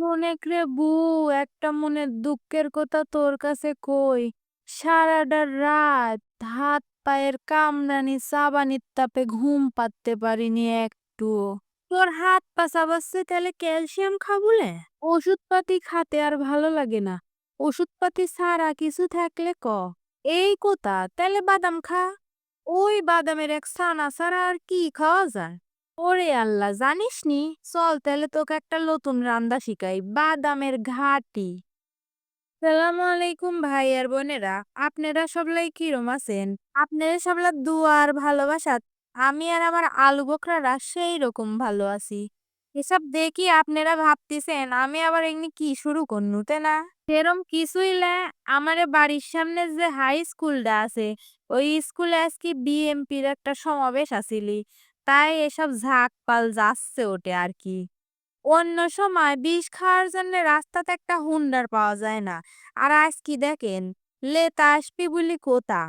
শোনেক রে বু, একটা মনের দুঃখের কথা তোর কাছে কই। সারাটা রাত হাত পায়ের কামড়ানি, সাবানির তাপে ঘুম পাততে পারিনি একটুও তোর হাত পা চাবাচ্ছে তাহলে ক্যালসিয়াম খাবুলে ওষুধপাতি খাতে আর ভালো লাগে না। ওষুধপাতি ছাড়া কিছু থাকলে ক। এই কোথা? তাহলে বাদাম খা। ওই বাদামের এক ছানা ছাড়া আর কি খাওয়া যায়? ওরে আল্লাহ, জানিস নি? চল তাহলে তোকে একটা নতুন রান্দা শিখাই, বাদামের ঘাটি। সালামু আলাইকুম ভাই আর বোনেরা, আপনারা সবলাই কিরম আছেন? আপনারা সবলা দুয়ার ভালোবাসা, আমি আর আমার আলু বকরারা সেই রকম ভালো আছি। এসব দেখি আপনারা ভাবতেছেন, আমি আবার এমনি কি শুরু করনু তে না? সেরম কিছুই লে, আমার বাড়ির সামনে যে হাই স্কুলটা আছে, ওই স্কুলে আজকে বিএমপির একটা সমাবেশ আসিলি তাই এসব ঝাঁক পাল যাচ্ছে ওটে আর কি। অন্য সময় বিষ খাওয়ার জন্য রাস্তাতে একটা হুন্ডার পাওয়া যায় না। আর আজ কি দেখেন? লেতা আসবি বলি কোতা।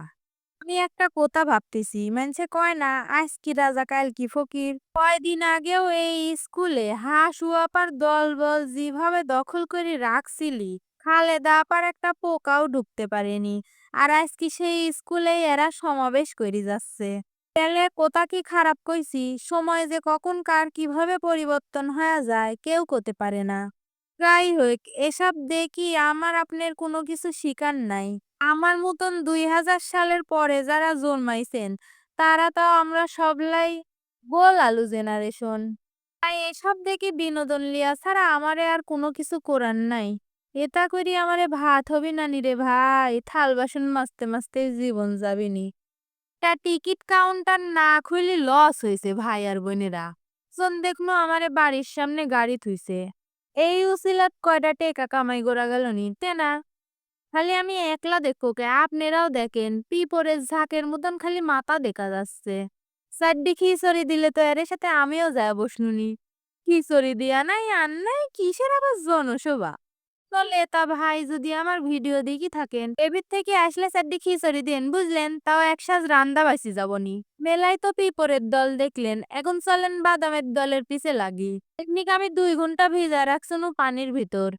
আমি একটা কথা ভাবতেছি মানুষে কয় না, আজ কি রাজা, কাল কি ফকির? কয়দিন আগেও এই স্কুলে হাঁস উয়াপার দলবল যেভাবে দখল করে রাখছিলি, খালেদা আপার একটা পোকাও ঢুকতে পারেনি। আর আজ কি সেই স্কুলে এরা সমাবেশ করে যাচ্ছে। তাহলে কোথা কি খারাপ কইছি? সময় যে কখন কার কীভাবে পরিবর্তন হয়ে যায় কেউ করতে পারে না। যাই হোক এসব দেখি আমার আপনার কোনো কিছু শিকার নাই। আমার মতন দুই হাজার সালের পরে যারা জন্মাইছেন, তারা তো আমরা সবলাই গোল আলু জেনারেশন তাই এসব দেখি বিনোদন লিয়া ছাড়া আমারে আর কোনো কিছু করার নাই। এটা করি আমারে ভাত হবি না নি রে ভাই? থাল বাসন মাজতে মাজতে জীবন যাবিনি। তা টিকিট কাউন্টার না খুলি লস হয়েছে ভাই আর বোনেরা। শোন দেখনো আমারে বাড়ির সামনে গাড়ি থুইছে। এই উসিলাত কয়টা টেকা কামাই করা গেল নি, তে না? খালি আমি একলা দেখো কে, আপনারাও দেখেন পিপরের ঝাঁকের মতন খালি মাথা দেখা যাচ্ছে। চারডি খিচড়ি দিলে তো এর সাথে আমিও যায় বসনুনি খিচড়ি দিয়া নাই, আর নাই, কিসের আবার জনসভা? তা ভাই, যদি আমার ভিডিও দেখি থাকেন, এবির থেকে আসলে চারটি খিচড়ি দেন, বুঝলেন? তাও এক সাজ রান্দা বাসি যাবনি। মেলায় তো পিপরের দল দেখলেন, এখন চলেন বাদামের দলের পিছে লাগি। টেকনিক আমি দুই ঘণ্টা ভিজা রাখছুন পানির ভিতর।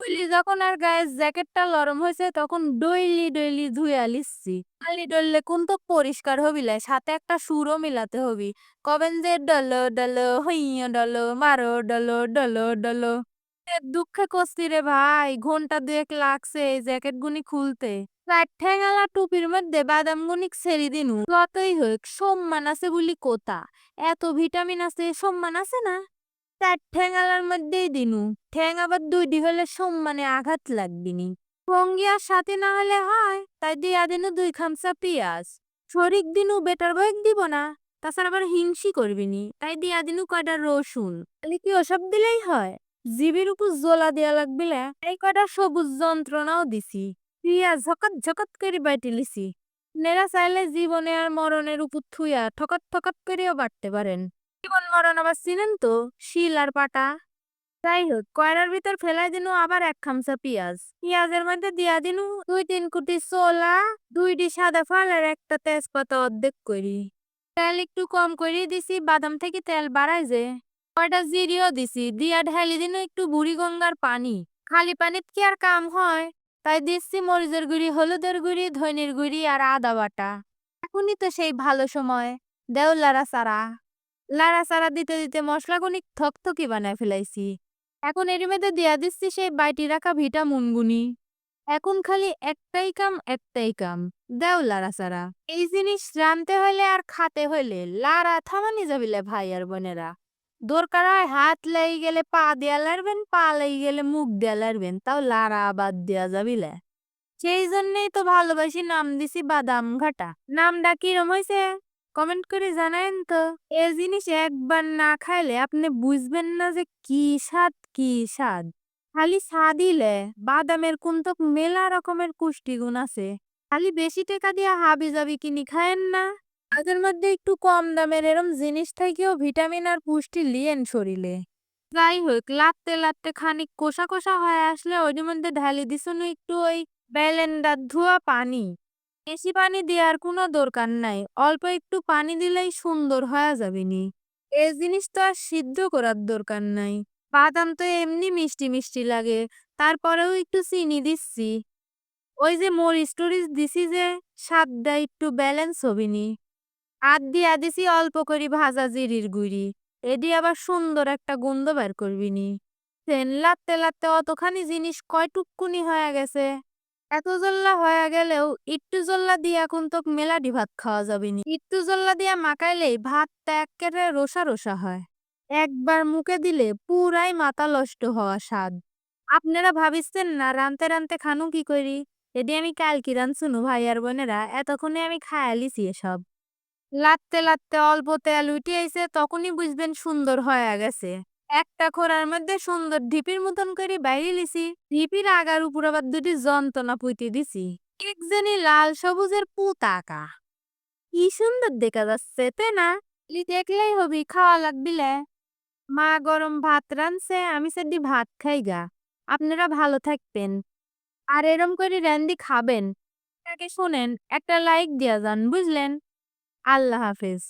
বুঝলি যখন আর গায়ের জ্যাকেটটা নরম হয়েছে তখন ডইলি ডইলি ধুয়ে লিসছি খালি ডললে কোন তো পরিষ্কার হবিলে সাথে একটা সুরও মিলাতে হবি। কবেন যে, ডলো ডলো, হইয়, ডলো, মারো, ডলো ডলো ডলো। দুঃখে কস্তি রে ভাই, ঘণ্টা দুয়েক লাগছে এই জ্যাকেট গুনি খুলতে। ঠ্যাঙালা টুপির মধ্যে বাদাম গুনি ছেড়ে দিনু। যতই হোক, সম্মান আছে বলি কোথা এত ভিটামিন আছে, সম্মান আছে না? চার ঠ্যাঙালার মধ্যেই দিনু। ঠ্যাং আবার দুইটি হলে সম্মানে আঘাত লাগবিনি। সঙ্গী আর সাথে না হলে হয়, তাই দিয়া দিনু দুই খামসা পিয়াজ। শরিক দিনু বেটার বয়েক দিব না, তাছাড়া আবার হিংসি করবিনি, তাই দিয়া দিনু কয়টা রসুন। তাহলে কি ওসব দিলেই হয়? জিবির উপর জোলা দেয়া লাগবিলে এই কয়টা সবুজ যন্ত্রণাও দিছি। পিয়াজ ঝকত ঝকত করে বাইটে লিছি। নেরা চাইলে জীবনে আর মরণের উপর থুইয়া ঠকত ঠকত করেও বাড়তে পারেন। জীবন, মরণ আবার চিনেন তো, শিল আর পাটা। যাই হোক কয়রার ভিতর ফেলাই দিনু আবার এক খামসা পেঁয়াজ। পেঁয়াজের মধ্যে দিয়া দিনু দুই তিন কুটি সোলা দুইটি সাদা ফল আর একটা তেজপাতা অর্ধেক করি তেল একটু কম করে দিছি, বাদাম থেকে তেল বাড়ায় যে। কয়টা জিরিও দিছি, দিয়া ঢালি দিনু একটু বুড়ি গঙ্গার পানি। খালি পানিত কি আর কাম হয়? তাই দিচ্ছি মরিচের গুঁড়ি, হলুদের গুঁড়ি ধনের গুঁড়ি আর আদা বাটা। এখনই তো সেই ভালো সময়। দেও লারা সারা লাড়া সারা দিতে দিতে মশলাগুনি থকথকি বানায় ফেলাইছি। এখন এর মধ্যে দিয়া দিচ্ছি সেই বাইটি রাখা ভিটা মুনগুনি। এখন খালি একটাই কাম একটাই কাম। দেও লাড়া সারা এই জিনিস জানতে হইলে আর খাতে হইলে লাড়া থামানি যাবিলে ভাই আর বোনেরা। দরকার হয় হাত লেগে গেলে পা দেয়া লারবেন পা লেগে গেলে মুখ দেয়া লারবেন তাও লাড়া আবাদ দেয়া যাবিলে সেই জন্যই তো ভালোবাসি নাম দিছি বাদাম ঘাটা। নামটা কিরম হয়েছে কমেন্ট করে জানায়েন তো। এ জিনিস একবার না খাইলে আপনি বুঝবেন না যে কি স্বাদ কি স্বাদ। খালি স্বাদিলে বাদামের কুন্তক মেলা রকমের পুষ্টিগুণ আছে। খালি বেশি টাকা দিয়া হাবি যাবি কিনি খায়েন না। আগের মধ্যে একটু কম দামের এরম জিনিস থেকেও ভিটামিন আর পুষ্টি লিয়েন শরীরে। যাই হোক, লাত্তে লাত্তে খানিক কোষা কোষা হয়ে আসলে ওই মধ্যে ঢালি দিছুন একটু ওই ব্যালেন্ডার ধোয়া পানি। বেশি পানি দেওয়ার কোনো দরকার নাই, অল্প একটু পানি দিলেই সুন্দর হয়ে যাবে নি। এই জিনিস তো আর সিদ্ধ করার দরকার নাই। বাদাম তো এমনি মিষ্টি মিষ্টি লাগে, তারপরেও একটু চিনি দিচ্ছি। ওই যে মরিচ টরিচ দিছি যে, স্বাদটা একটু ব্যালেন্স হবিনি আর দিয়া দিছি অল্প করি ভাজা জিরির গুড়ি। এদি আবার সুন্দর একটা গন্ধ বের করবি নি। সেন লাত্তে লাত্তে অতখানি জিনিস কয়টুকুনি হয়ে গেছে। এত জল্লা হয়ে গেলেও ইট্টু জল্লা দিয়ে এখন তো মেলাডি ভাত খাওয়া যাবেনি ইট্টু জল্লা দিয়া মাকাইলেই ভাতটা একেবারে রোসা রোসা হয়। একবার মুখে দিলে পুরাই মাথা নষ্ট হওয়া স্বাদ। আপনারা ভাবিছেন না রানতে রানতে খানু কি করি? এদি আমি কালকি রানছুনু ভাই আর বোনেরা, এতক্ষণে আমি খায়ালিছি এসব। লাত্তে লাত্তে অল্প তেল উঠে আইছে, তখনই বুঝবেন সুন্দর হয়ে গেছে। একটা খোরার মধ্যে সুন্দর ঢিপির মতন করে বাইরে লিছি ঢিপির আগার উপর আবার দুটি যন্ত্রণা পুঁতে দিছি। এক জানি লাল সবুজের পুতাকা কি সুন্দর দেখা যাচ্ছে, তাই না? দেখলেই হবি, খাওয়া লাগবিলে মা গরম ভাত রানছে আমি সেদি ভাত খাই গা। আপনারা ভালো থাকবেন। আর এরম করে র্যান্দি খাবেন। তাকে শোনেন, একটা লাইক দিয়া যান, বুঝলেন? আল্লাহ হাফেজ।